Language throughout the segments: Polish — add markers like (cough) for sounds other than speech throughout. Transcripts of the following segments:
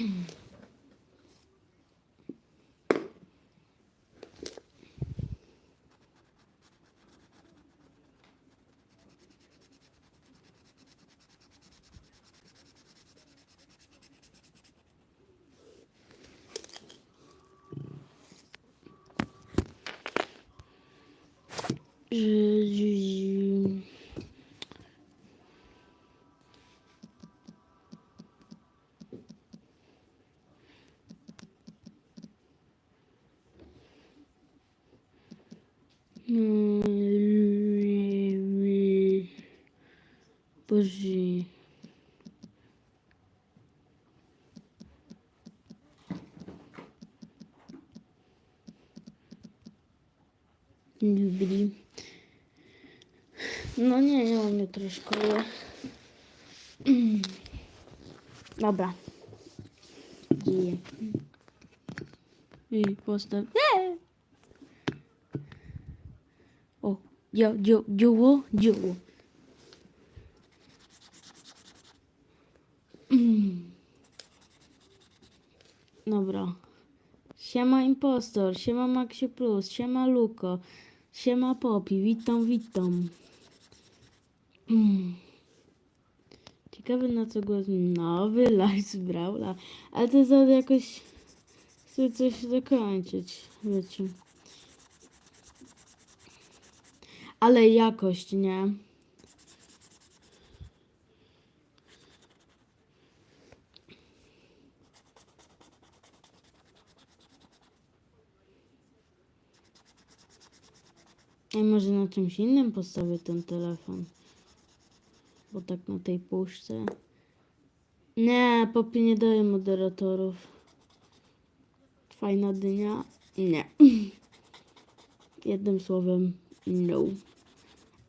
Że- Mm, Boże. Lubili. No nie, nie mam jutro szkoły. Mm. Dobra. Dzieje. I postaw. Nie! O, dzio, dzio, dzioło, dzioło. Mm. Dobra. Siema impostor, siema Maxi Plus, siema Luko, siema Popi, witam, witam. Mm. Ciekawy na co głos nowy live z Brawla, ale to za jakoś chcę coś zakończyć, wiecie. Ale jakość, nie? I może na czymś innym postawię ten telefon. Bo tak na tej puszce. Nie, Popi nie daje moderatorów. Fajna dynia? Nie. (laughs) Jednym słowem, no.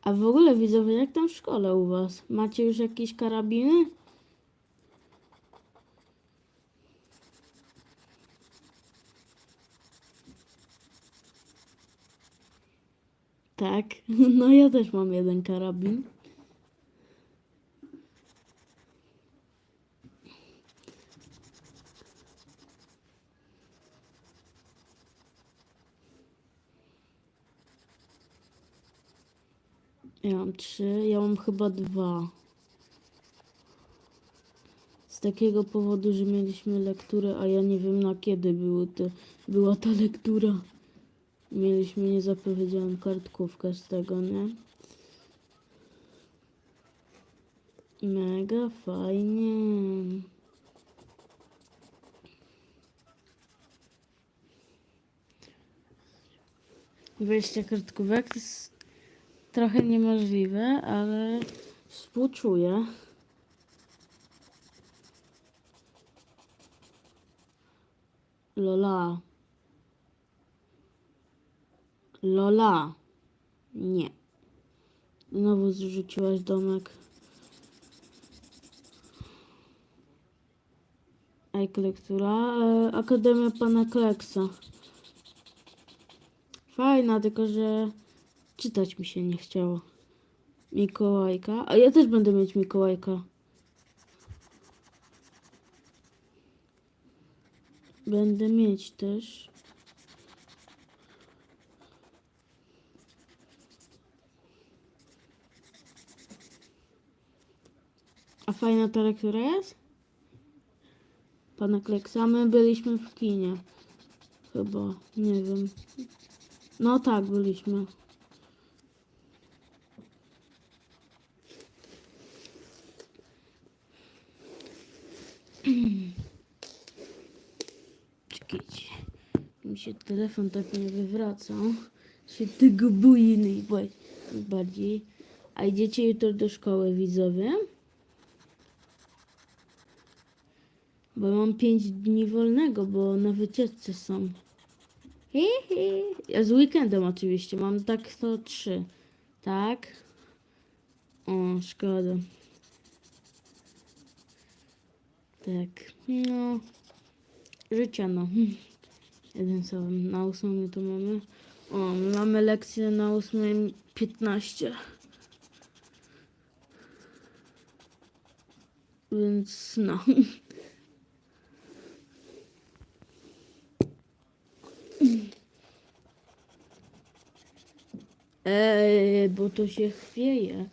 A w ogóle widzowie, jak tam w szkole u was? Macie już jakieś karabiny? Tak, (laughs) no ja też mam jeden karabin. Ja mam trzy, ja mam chyba dwa. Z takiego powodu, że mieliśmy lekturę, a ja nie wiem na kiedy były te, była ta lektura. Mieliśmy niezapowiedzianą kartkówkę z tego, nie? Mega fajnie. Wejście kartkówek to jest trochę niemożliwe, ale współczuję. Lola. Lola. Nie. Znowu zrzuciłaś domek. Ej, lektura. E, Akademia Pana Kleksa. Fajna, tylko że czytać mi się nie chciało. Mikołajka. A ja też będę mieć Mikołajka. Będę mieć też. A fajna ta lektura jest? Pana Kleksa, my byliśmy w kinie. Chyba, nie wiem. No tak, byliśmy. Czekajcie. Mi się telefon tak nie wywraca. Się tego najba- najbardziej. A idziecie jutro do szkoły, widzowie? Bo mam 5 dni wolnego, bo na wycieczce są. Hi, hi. Ja z weekendem oczywiście. Mam tak to 3. Tak? O, szkoda. Tak. No. Życia no. (laughs) Jeden co, na ósmym my tu mamy. O, mamy lekcję na ósmym 15. Więc no. Eee, bo to się chwieje.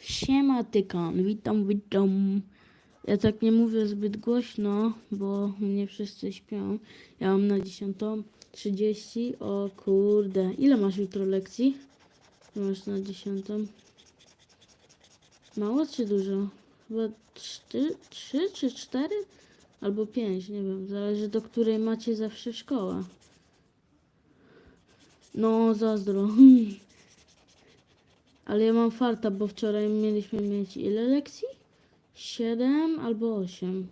Siema tykan, witam, witam. Ja tak nie mówię zbyt głośno, bo mnie wszyscy śpią. Ja mam na 10.30. O kurde, ile masz jutro lekcji? Masz na 10. Mało czy dużo? Chyba 3, 3 czy 4? Albo 5, nie wiem. Zależy do której macie zawsze szkołę. No, zazdro. (laughs) Ale ja mam farta, bo wczoraj mieliśmy mieć ile lekcji? 7 albo 8.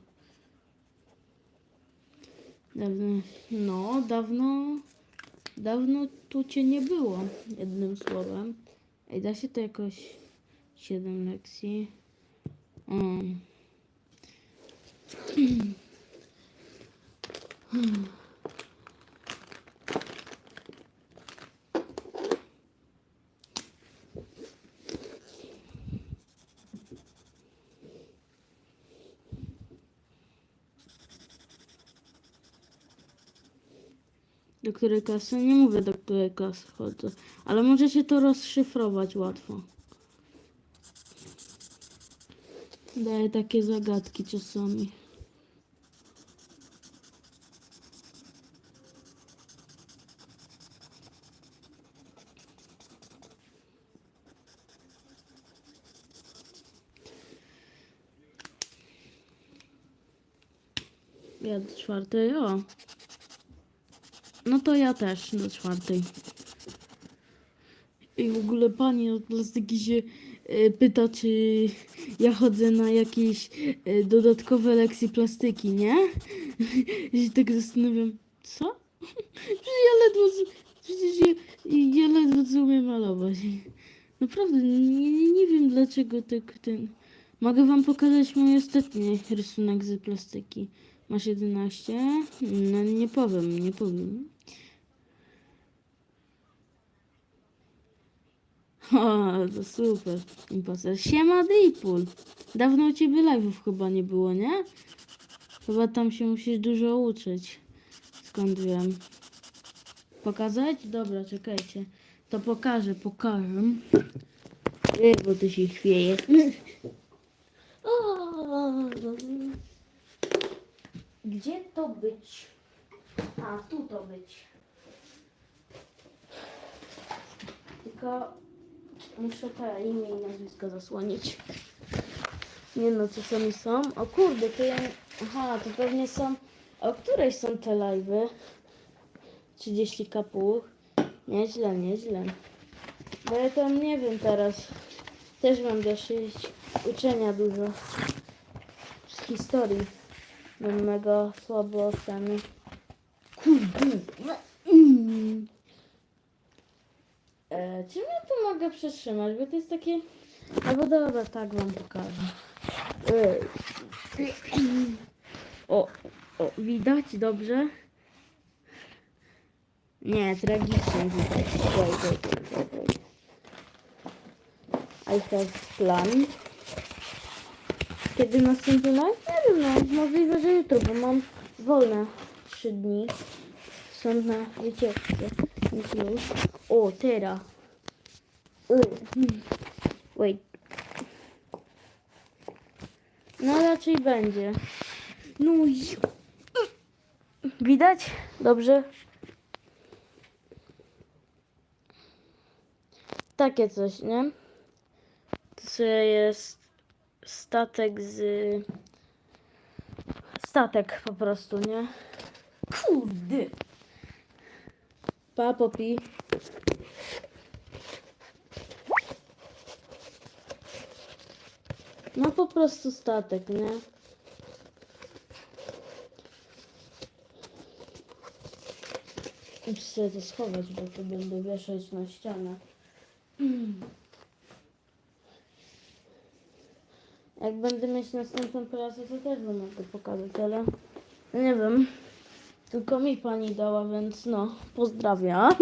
Dawno, no, dawno, dawno tu cię nie było, jednym słowem. Ej, da się to jakoś 7 lekcji? Um. (clears throat) Do której klasy? Nie mówię do której klasy chodzę, ale możecie to rozszyfrować łatwo. Daję takie zagadki czasami. Ja do czwartej, o. No to ja też do czwartej. I w ogóle pani od plastyki się e, pyta, czy ja chodzę na jakieś e, dodatkowe lekcje plastyki, nie? (laughs) Ja się tak zastanawiam, co? Przecież ja ledwo, przecież ja, ja ledwo umiem malować. Naprawdę, nie, nie wiem dlaczego tak ten... Mogę wam pokazać mój ostatni rysunek z plastyki. Masz 11? No nie powiem, nie powiem. O, to super. Imposter. Siema Deepul. Dawno u ciebie live'ów chyba nie było, nie? Chyba tam się musisz dużo uczyć. Skąd wiem. Pokazać? Dobra, czekajcie. To pokażę, pokażę. Ej, bo się chwieje. (laughs) Gdzie to być? A, tu to być. Tylko muszę te imię i nazwisko zasłonić. Nie no, czasami są. O kurde, to ja... Aha, to pewnie są... O której są te live'y? 30 kapuch. Nieźle, nieźle. Bo ja tam nie wiem teraz. Też mam dosyć uczenia dużo. Z historii. Mam mega słabe oceny. Kurde. Mm. E, czym ja to mogę przytrzymać? Bo to jest takie... Albo dobra, tak wam pokażę. E, (clears throat) o, o, widać dobrze? Nie, tragicznie widać. Wait, wait, wait. I plan. Kiedy następny live? Nie wiem, no, możliwe, że jutro, bo mam wolne 3 dni. Są na wycieczce. Więc już. O, teraz. Hmm. Wait. No raczej będzie. No i... Widać? Dobrze? Takie coś, nie? To jest statek z... Statek po prostu, nie? Kurde! Pa, popi. No po prostu statek, nie? Muszę sobie to schować, bo to będę wieszać na ścianę. Jak będę mieć następną pracę, to też wam mogę pokazać, ale nie wiem. Tylko mi pani dała, więc no, pozdrawiam.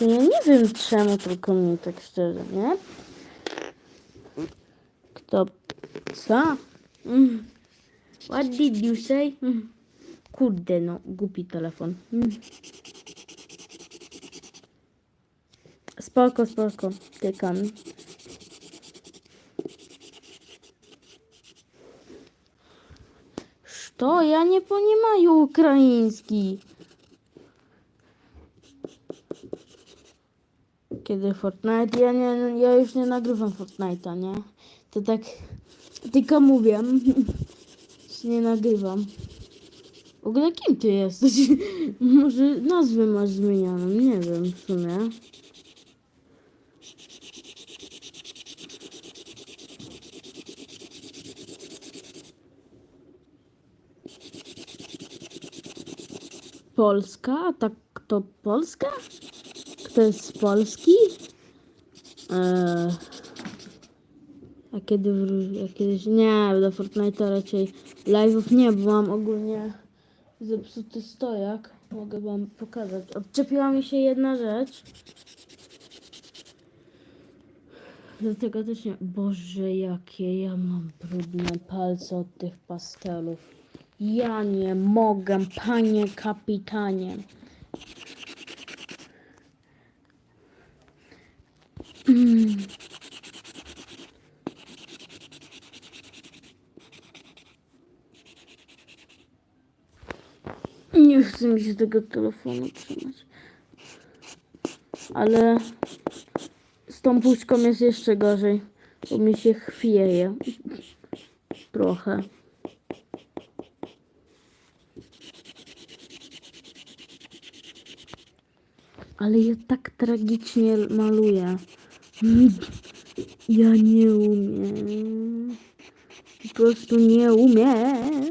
Ja nie wiem czemu tylko mi tak szczerze, nie? Kto? Co? What did you say? Kurde, no, głupi telefon. Mm. Spoko, spoko, tykam. Что? Я не понимаю украинский. Kiedy Fortnite? Ja, nie, ja już nie nagrywam Fortnite'a, nie? To tak tylko mówię. (laughs) Już nie nagrywam. W ogóle kim ty jesteś? (laughs) Może nazwę masz zmienioną, nie wiem w sumie. Polska? A tak to Polska? Kto jest z Polski? Eee, a kiedy a kiedyś nie, do Fortnite'a raczej live'ów nie, bo mam ogólnie zepsuty stojak. Mogę wam pokazać. Odczepiła mi się jedna rzecz. Dlatego też nie. Boże, jakie ja mam brudne palce od tych pastelów. Ja nie mogę, panie kapitanie. Mm. Nie chce mi się tego telefonu trzymać. Ale z tą puszką jest jeszcze gorzej, bo mi się chwieje. Trochę. Ale ja tak tragicznie maluję. Ja nie umiem. Po prostu nie umiem.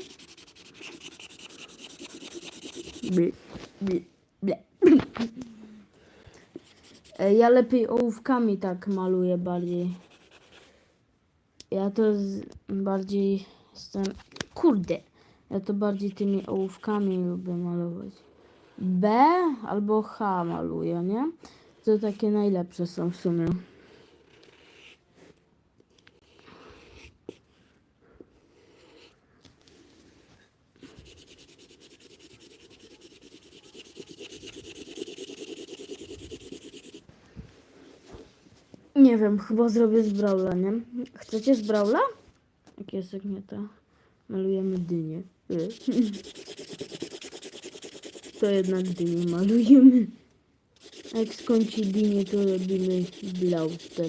E, Ja lepiej ołówkami tak maluję bardziej. Ja to z, bardziej jestem... Kurde! Ja to bardziej tymi ołówkami lubię malować. B albo H maluję, nie? To takie najlepsze są w sumie. Nie wiem, chyba zrobię z Brawla, nie? Chcecie z Brawla? Jak jest, jak nie to. Malujemy dynię. (laughs) To jednak dynię malujemy. Jak skończy dynię, to robimy Blauster.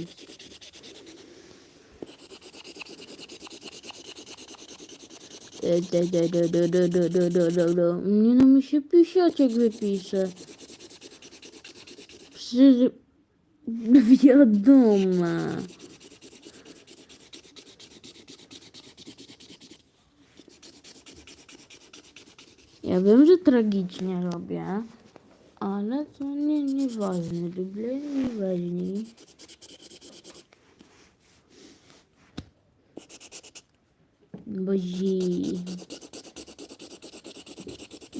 Nie no, mi się pisiaczek wypisze. Przecież... Wiadoma. Ja wiem, że tragicznie robię, ale to nie, nieważne. Lubię nieważni. Bozi.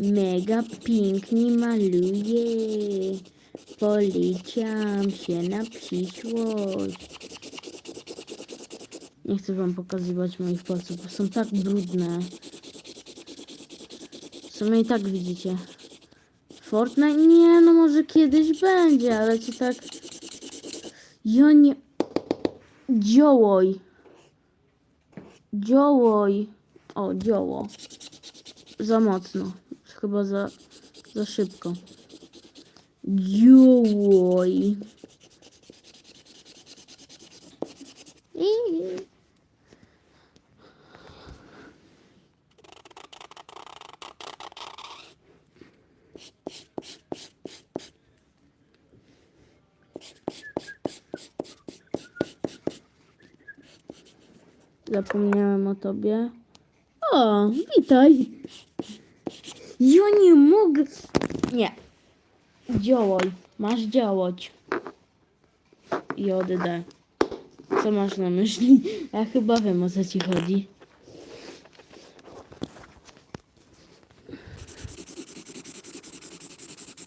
Mega pięknie maluje. Policzam się na przyszłość. Nie chcę wam pokazywać moich palców, bo są tak brudne. W sumie i tak widzicie. Fortnite? Nie, no może kiedyś będzie, ale ci tak... Ja nie... Działoj. Działoj. O, działo. Za mocno. Chyba za, za szybko. Działoj. I... Zapomniałem o tobie. O, witaj. Ja nie mogę. Nie. Działaj. Masz działać. JD. Co masz na myśli? Ja chyba wiem o co ci chodzi.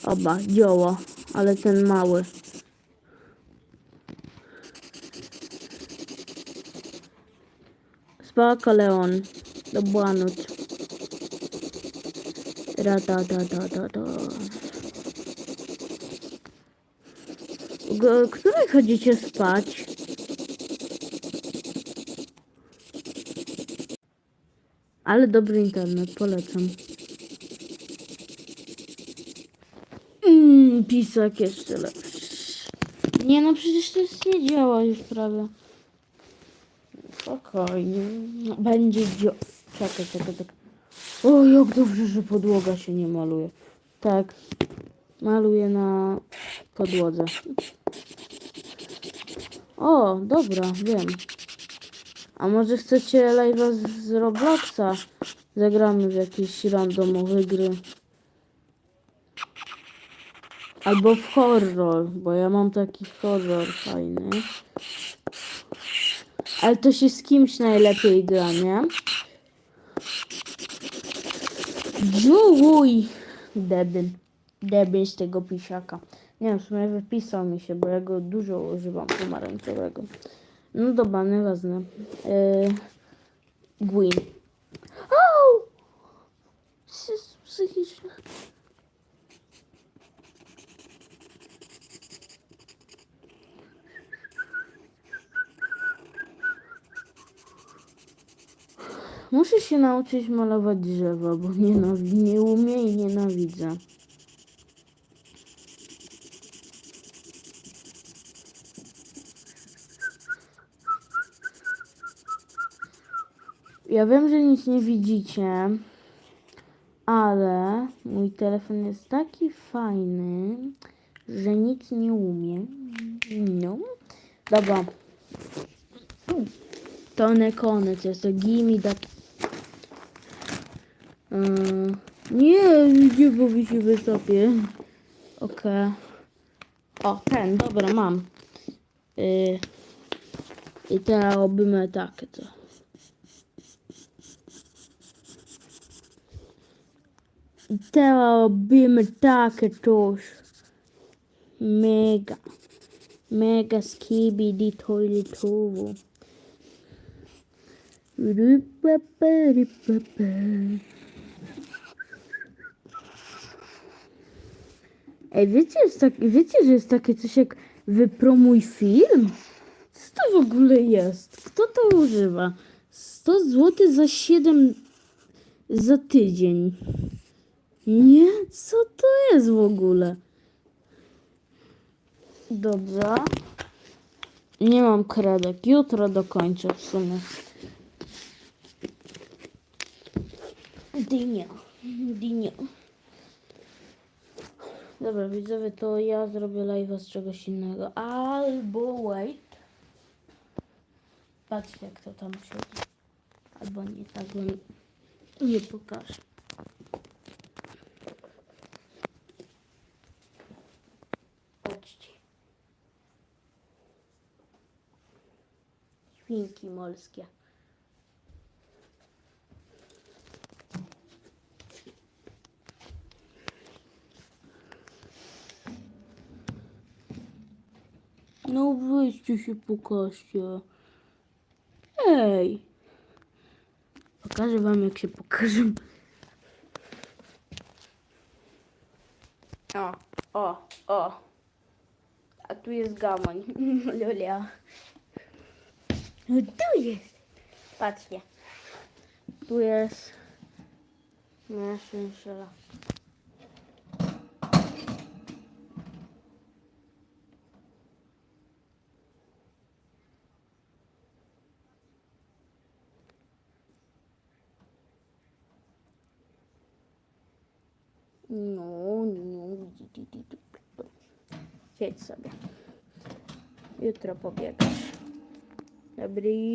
Oba, dzioło, ale ten mały. Spoko, Leon. Dobranoc. Ra da da da da da. O której chodzicie spać? Ale dobry internet, polecam. Mmm, pisak jeszcze lepszy. Nie no, przecież to jest nie działa już prawie. Spokojnie. No, będzie dzio... Czekaj, czekaj, czekaj. O, jak dobrze, że podłoga się nie maluje. Tak. Maluję na podłodze. O, dobra, wiem. A może chcecie live'a z, Robloxa? Zagramy w jakieś randomowe gry. Albo w horror, bo ja mam taki horror fajny. Ale to się z kimś najlepiej gra, nie? Dziuj! Debil. Debil z tego pisiaka. Nie wiem, w sumie wypisał mi się, bo ja go dużo używam pomarańczowego. No dobra, nieważne. Yy, Gwyn. Au! Jest Muszę się nauczyć malować drzewa, bo nie umiem i nienawidzę. Ja wiem, że nic nie widzicie, ale mój telefon jest taki fajny, że nic nie umie. No. Dobra. To nie koniec, jest to gimme that... Ehm, nie, nie, bo mi się wysypie. Okej. O, ten, dobra, mam. Yy, I teraz robimy takie to. I teraz robimy takie coś. Mega. Mega skibidi toiletowo. Rypaprypapa. Ej, wiecie, jest tak, wiecie, że jest takie coś jak wypromuj film? Co to w ogóle jest? Kto to używa? 100 zł za 7 za tydzień. Nie? Co to jest w ogóle? Dobrze. Nie mam kredek. Jutro dokończę w sumie. Dynia. Dynia. Dobra, widzowie, to ja zrobię live'a z czegoś innego. Albo wait. Patrzcie, jak to tam siedzi. Albo nie, tak wam nie pokażę. Patrzcie. Świnki morskie. No weźcie się pokażcie. Ej. Pokażę wam jak się pokażę. O, o, o. A tu jest gamoń. (laughs) Lulia. No tu jest. Patrzcie. Tu jest moja szynszela. No, no. Siedź sobie. Jutro pobiegasz. Dobry.